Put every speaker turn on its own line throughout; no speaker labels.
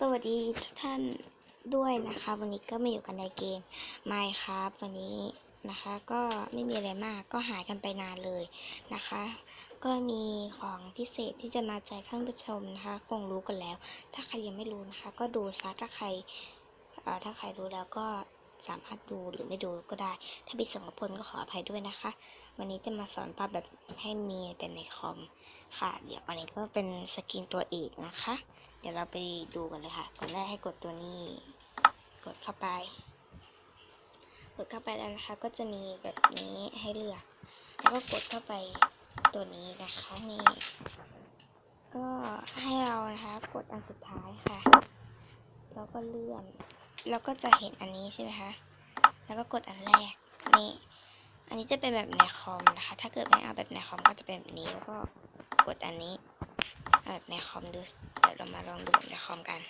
สวัสดีทุกท่านด้วยนะคะ วันนี้ก็มาอยู่กันในเกมไมค์ครับวันนี้นะคะก็ไม่มีอะไรมากก็หายกันไปนานเลยนะคะ ก็มีของพิเศษที่จะมาแจกท่านผู้ชมนะคะ คงรู้กันแล้ว ถ้าใครยังไม่รู้นะคะ ก็ดูซะถ้าใครอ่อถ้าใครรู้แล้วก็ สามารถดูหรือไม่ดูก็ได้ ถ้าผิดส่งผลก็ขออภัยด้วยนะคะ วันนี้จะมาสอนปรับแบบให้มีเป็นในคอมค่ะ เดี๋ยววันนี้ก็เป็นสกินตัวเอกนะคะ เดี๋ยวเราไปดูกันเลยค่ะก่อนแรกให้กดตัวนี้ กดเข้าไป กดเข้าไปแล้วนะคะ ก็จะมีแบบนี้ให้เลือก แล้วก็กดเข้าไปตัวนี้นะคะนี่ก็ให้เรานะคะ กดอันสุดท้ายค่ะ แล้วก็เลื่อน แล้วก็จะเห็นอันนี้ใช่ไหมคะ แล้วก็กดอันแรกนี่ อันนี้จะเป็นแบบในคอมนะคะ ถ้าเกิดไม่เอาแบบในคอมก็จะเป็นแบบนี้ แล้วก็กดอันนี้แบบในคอมดูเดี๋ยวเรามาลองดูแบบในคอมกัน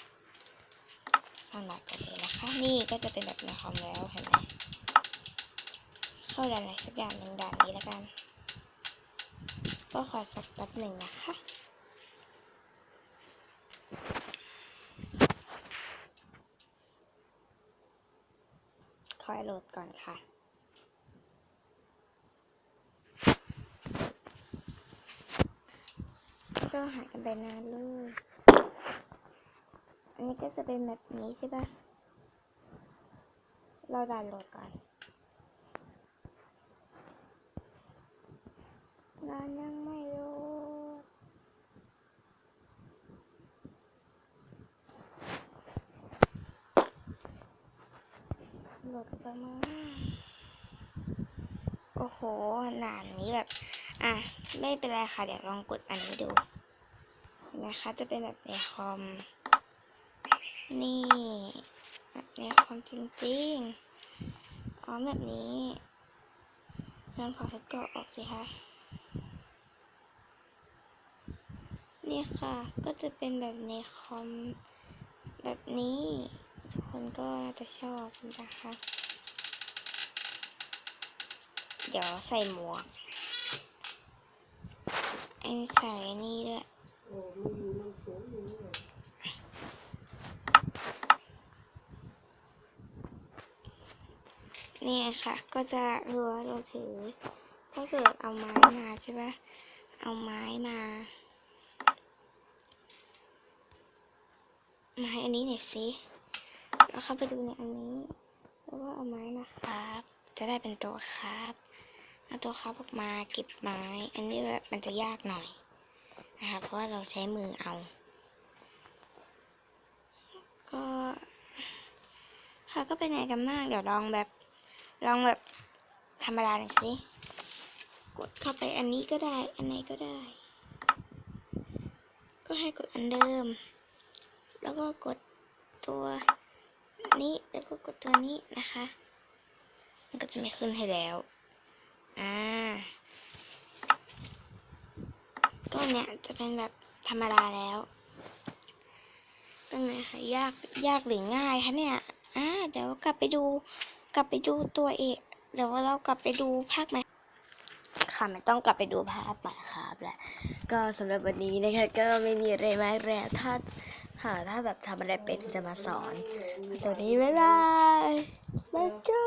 สร้างแบบกันเลยนะคะ นี่ก็จะเป็นแบบในคอมแล้วเห็นไหมเข้าด่านไหนสักอย่างหนึ่งด่านนี้แล้วกัน ก็ขอสักแป๊บหนึ่งนะคะ อยโหลดก่อนค่ะ ก็หายกันไปนานเลยอันนี้ก็จะเป็นแบบนี้ใช่ปะเราดาวน์โหลดก่อนงานยังไม่โหลดโหลดไปมาโอ้โหหนานนี้แบบ อะ ไม่เป็นไรค่ะ เดี๋ยวลองกดอันนี้ดู เห็นไหมคะ จะเป็นแบบในคอม นี่แบบในคอมจริงๆ อ๋อแบบนี้ลองขอสกอร์ออกสิคะนี่ค่ะ ก็จะเป็นแบบในคอมแบบนี้ ทุกคนก็จะชอบนะคะ เดี๋ยวใส่หมวกไอ้ใส่นี่ด้วยนี่ค่ะ ก็จะรัวเราถือ ถ้าเกิดเอาไม้มาใช่ปะเอาไม้มามาให้อันนี้หน่อยสิ แล้วเข้าไปดูในอันนี้แล้วก็เอาไม้มาครับ จะได้เป็นตัวครับเอาตัวครับออกมาเก็บไม้ อันนี้แบบมันจะยากหน่อยนะคะเพราะว่าเราใช้มือเอา ก็ค่ะก็เป็นไงกันมาก เดี๋ยวลองแบบลองแบบธรรมดาหน่อยสิ กดเข้าไปอันนี้ก็ได้ อันไหนก็ได้ ก็ให้กดอันเดิม แล้วก็กดตัว นี้แล้วก็กดตัวนี้นะคะ มันก็จะไม่ขึ้นให้แล้ว อ่า ก็เนี่ยจะเป็นแบบธรรมดาแล้วเป็นไงคะยากยากหรือง่ายคะเนี่ย อ่า เดี๋ยวกลับไปดู กลับไปดูตัวเอก เดี๋ยวเรากลับไปดูภาคใหม่ ค่ะไม่ต้องกลับไปดูภาพใหม่ครับแหละ ก็สำหรับวันนี้นะคะ ก็ไม่มีอะไรมากแล้วถ้าหาถ้าแบบทำอะไรเป็นจะมาสอนสวัสดีบ๊ายบาย let's go